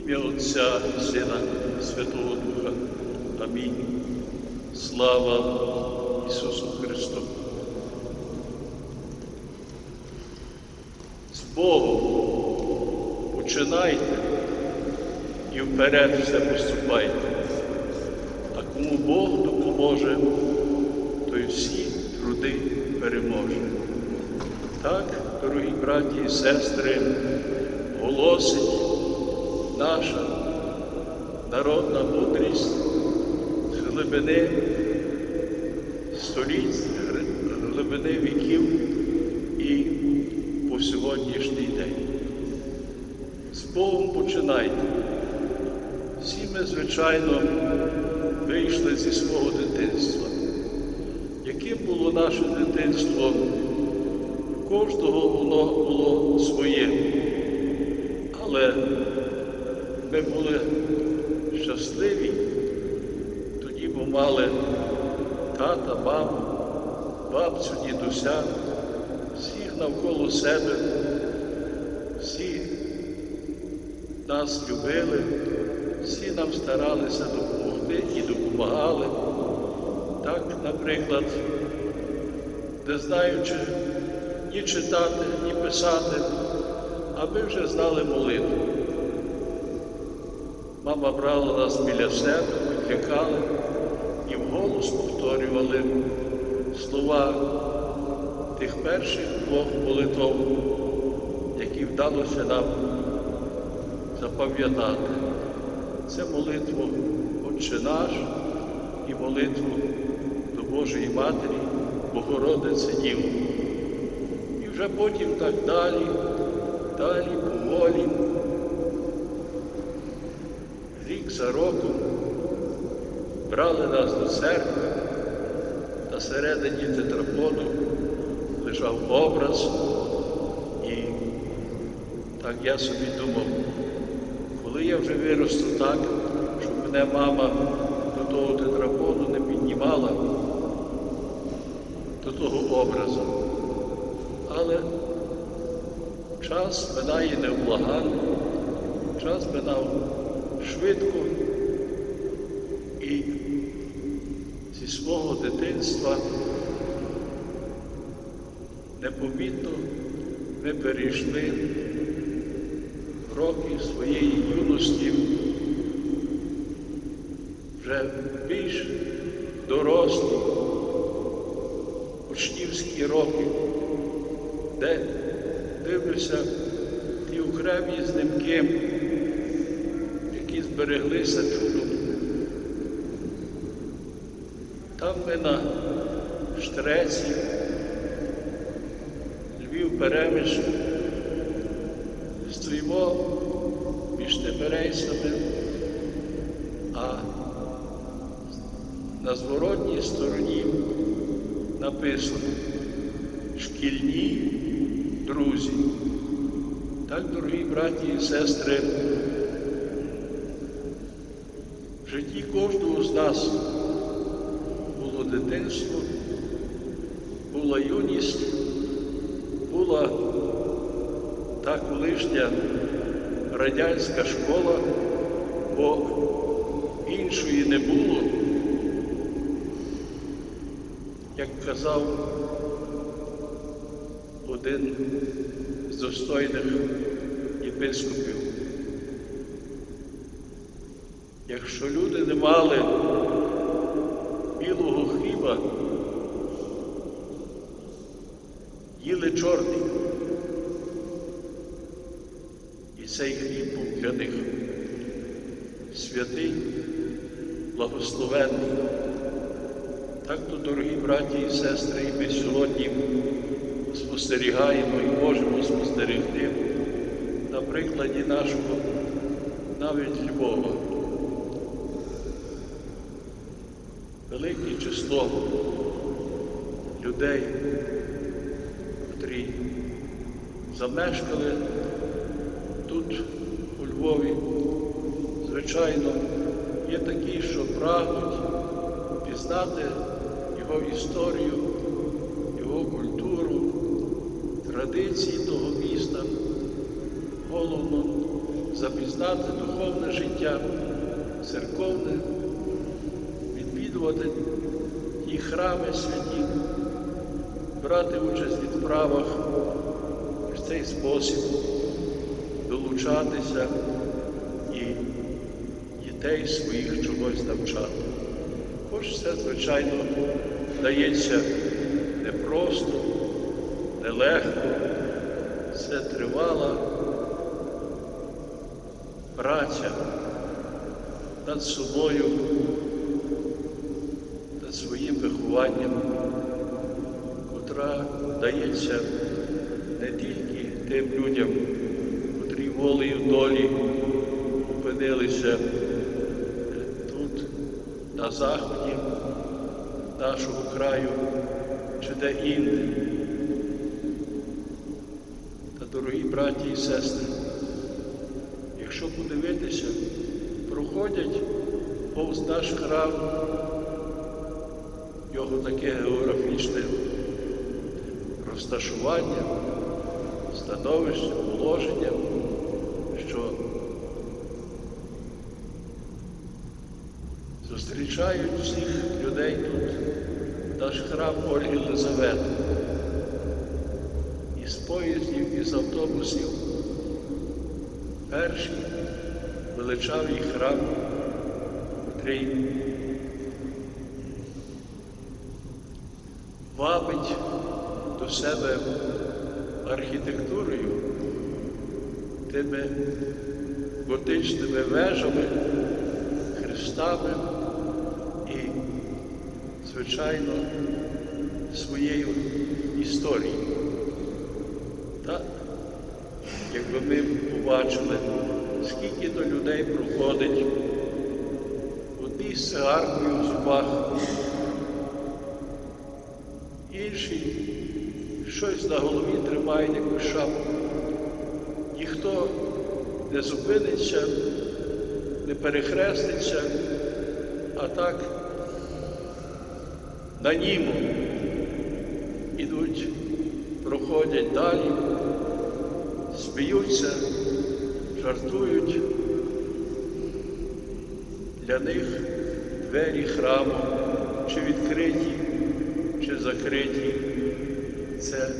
Ім'я Отця і Сина Святого Духа. Амінь. Слава Ісусу Христу. З Богом починайте і вперед все поступайте. А кому Бог допоможе, той всі труди переможе. Так, дорогі браті і сестри, голосить наша народна мудрість з глибини століть, глибини віків і по сьогоднішній день. З Богом починайте. Всі ми, звичайно, вийшли зі свого дитинства. Яким було наше дитинство? Кожного воно було своє. Але ми були щасливі, тоді бо мали тата, маму, бабцю, дідуся, всіх навколо себе, всі нас любили, всі нам старалися допомогти і допомагали. Так, наприклад, не знаючи ні читати, ні писати, а ми вже знали молитву. Мама брала нас біля себе, викликала і вголос повторювали слова тих перших двох молитов, які вдалося нам запам'ятати. Це молитву Отче наш і молитву до Божої Матері, Богородиці Діву. І вже потім так далі, далі, поволі, рік за роком брали нас до церкви, на середині тетраподу лежав образ, і так я собі думав, коли я вже виросту так, щоб мене мама до того тетраподу не піднімала, до того образу. Але час минає невблаганно, час минав швидко і зі свого дитинства непомітно ми перейшли роки своєї юності вже більш дорослі, учнівські роки, де дивлюся ті окремі знімки, які збереглися чудом. Там ми на Штреці, Львів Перемиш, стоїмо між рейсами, а на зворотній стороні написано шкільні друзі. Так, дорогі браті і сестри, житті кожного з нас було дитинство, була юність, була та колишня радянська школа, бо іншої не було. Як казав один з достойних єпископів, якщо люди не мали білого хліба, їли чорний. І цей хліб був для них святий, благословенний. Так то, дорогі браті і сестри, і ми сьогодні спостерігаємо і можемо спостерегти на прикладі нашого навіть Львова. Велике число людей, котрі замешкали тут, у Львові, звичайно, є такі, що прагнуть пізнати його історію, його культуру, традиції того міста, головно запізнати духовне життя, церковне, відвідувати ті храми святі, брати участь в відправах в цей спосіб, долучатися і дітей своїх чогось навчати. Хоч це, звичайно, дається непросто, нелегко, це тривала праця над собою, вихованням, котра дається не тільки тим людям, котрі волею долі опинилися тут, на заході нашого краю чи де інде. Та, дорогі браті і сестри, якщо подивитися, проходять повз наш храм, його таке географічне розташування, становище, положення, що зустрічають всіх людей тут, наш храм Ольги Лизавети. Із поїздів, із автобусів. Перший величавий храм, який вабить до себе архітектурою, тими готичними вежами, хрестами і, звичайно, своєю історією. Так, якби ми побачили, скільки то людей проходить, одні з цигаркою зубах, інші щось на голові тримають якусь шапку. Ніхто не зупиниться, не перехреститься, а так на німу ідуть, проходять далі, сміються, жартують. Для них двері храму, чи відкриті, чи закриті, це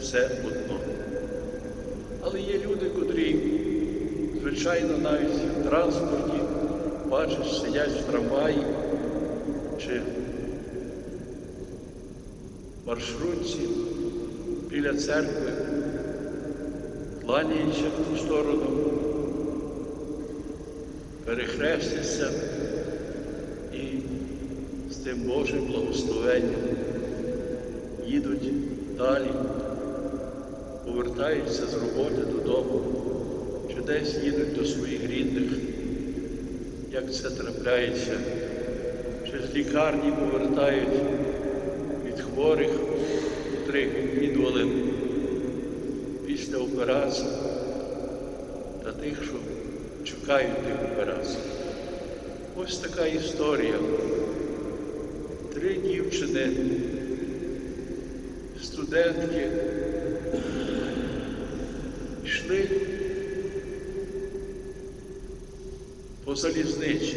все одно. Але є люди, котрі, звичайно, навіть в транспорті, бачиш, сидять в трамваї чи маршрутці біля церкви, кланяються в ту сторону, перехрестяться і з тим Божим благословенням їдуть далі, повертаються з роботи додому, чи десь їдуть до своїх рідних, як це трапляється, чи з лікарні повертають від хворих, котрих відвідували після операції та тих, що чекають тих операцій. Ось така історія. Три дівчини, студентки йшли по залізничі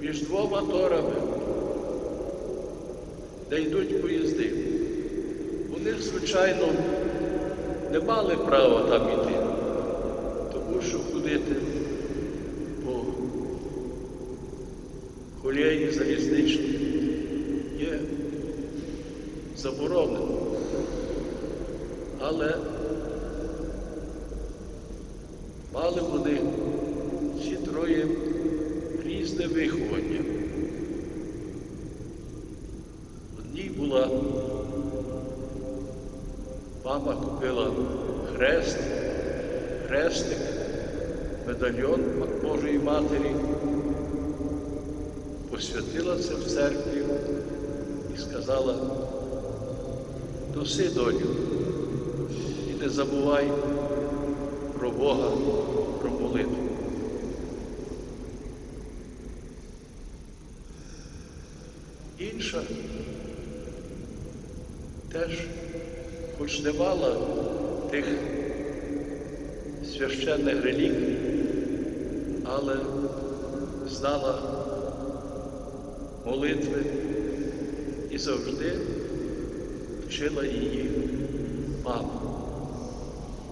між двома торами, де йдуть поїзди. Вони, звичайно, не мали права там іти, тому що ходити по колії залізничній заборонено. Але мали вони всі троє різне виховання. Одній була мама купила хрест, хрестик, медальйон Божої Матері, посвятила це в церкві і сказала, доси долю і не забувай про Бога, про молитву. Інша теж, хоч не мала тих священних реліквій, але знала молитви і завжди вчила її мама.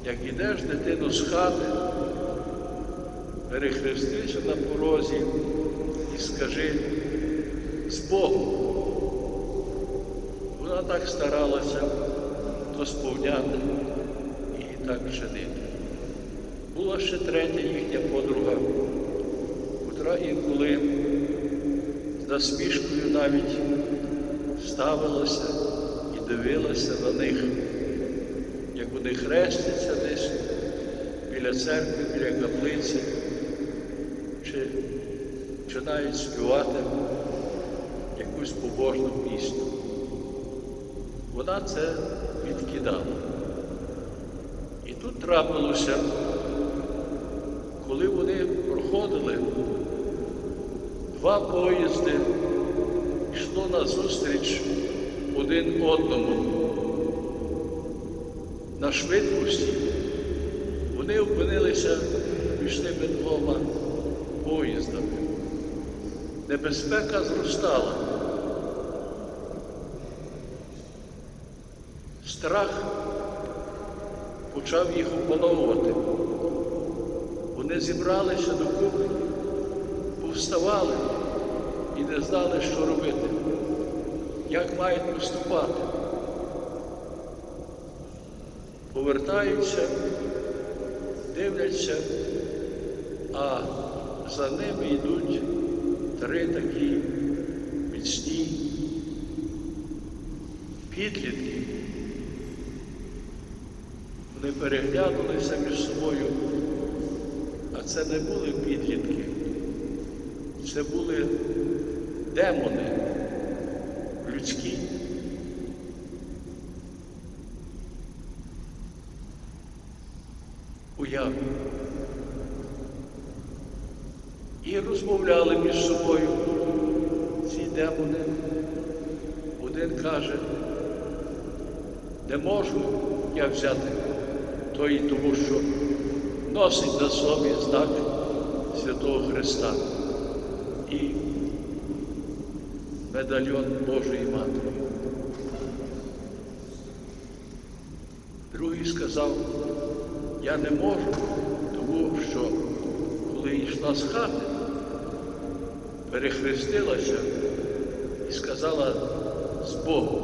Як йдеш дитину з хати, перехрестися на порозі і скажи з Богом. Вона так старалася то сповняти і так чинити. Була ще третя їхня подруга, котра інколи з насмішкою навіть ставилася дивилася на них, як вони хрестяться десь біля церкви, біля каплиці, чи починають співати якусь побожну пісню. Вона це відкидала. І тут трапилося, коли вони проходили, два поїзди йшло назустріч один одному. На швидкості вони опинилися між тими двома поїздами. Небезпека зростала. Страх почав їх опановувати. Вони зібралися докупи, повставали і не знали, що робити, як мають поступати. Повертаються, дивляться, а за ними йдуть три такі міцні підлітки. Вони переглянулися між собою, а це не були підлітки, це були демони людські. Уяви. І розмовляли між собою ці демони. Один каже, не можу я взяти той, тому що носить на собі знак Святого Христа і медальйон Божої Матері. Другий сказав, я не можу, тому що коли йшла з хати, перехрестилася і сказала з Богом.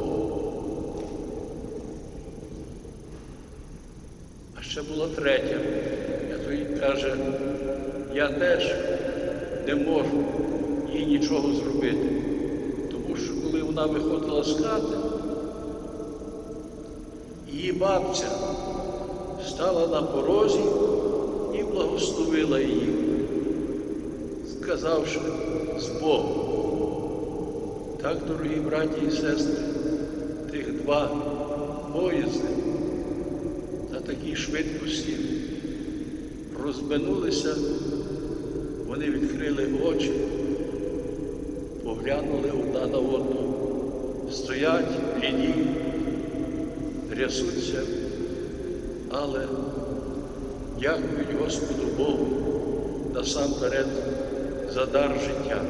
А ще була третя, той каже, я теж не можу їй нічого зробити. Вона виходила з хати, її бабця стала на порозі і благословила її, сказавши з Богом. Так, дорогі браті і сестри, тих два поїзди на такій швидкості розминулися, вони відкрили очі, поглянули одна на одну, стоять, бліді, трясуться, але дякують Господу Богу насамперед за дар життя.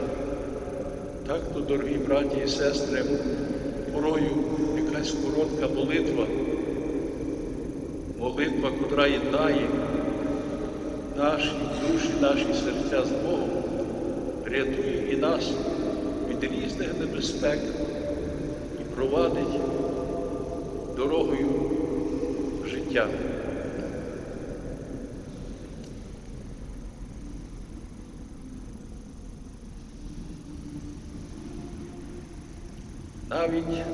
Так то, дорогі браті і сестри, порою якась коротка молитва, молитва, котра єднає наші душі, наші серця з Богом, рятує і нас від різних небезпек і провадить дорогою життя. Навіть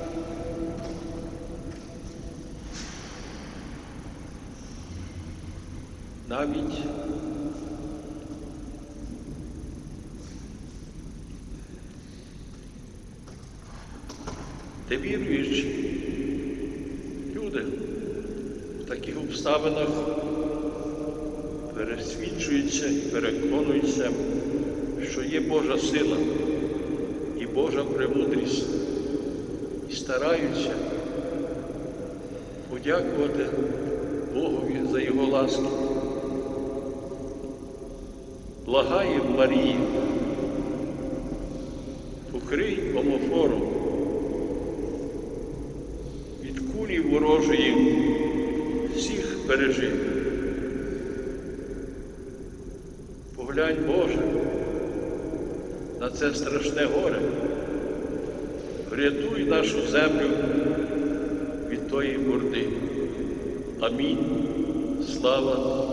навіть де віруючі люди в таких обставинах пересвідчуються і переконуються, що є Божа сила і Божа премудрість, і стараються подякувати Богові за Його ласку. Благаємо Марії, покрий омофором. від кулі ворожої всіх пережив. Поглянь, Боже, на це страшне горе. Врятуй нашу землю від тої борди. Амінь. Слава!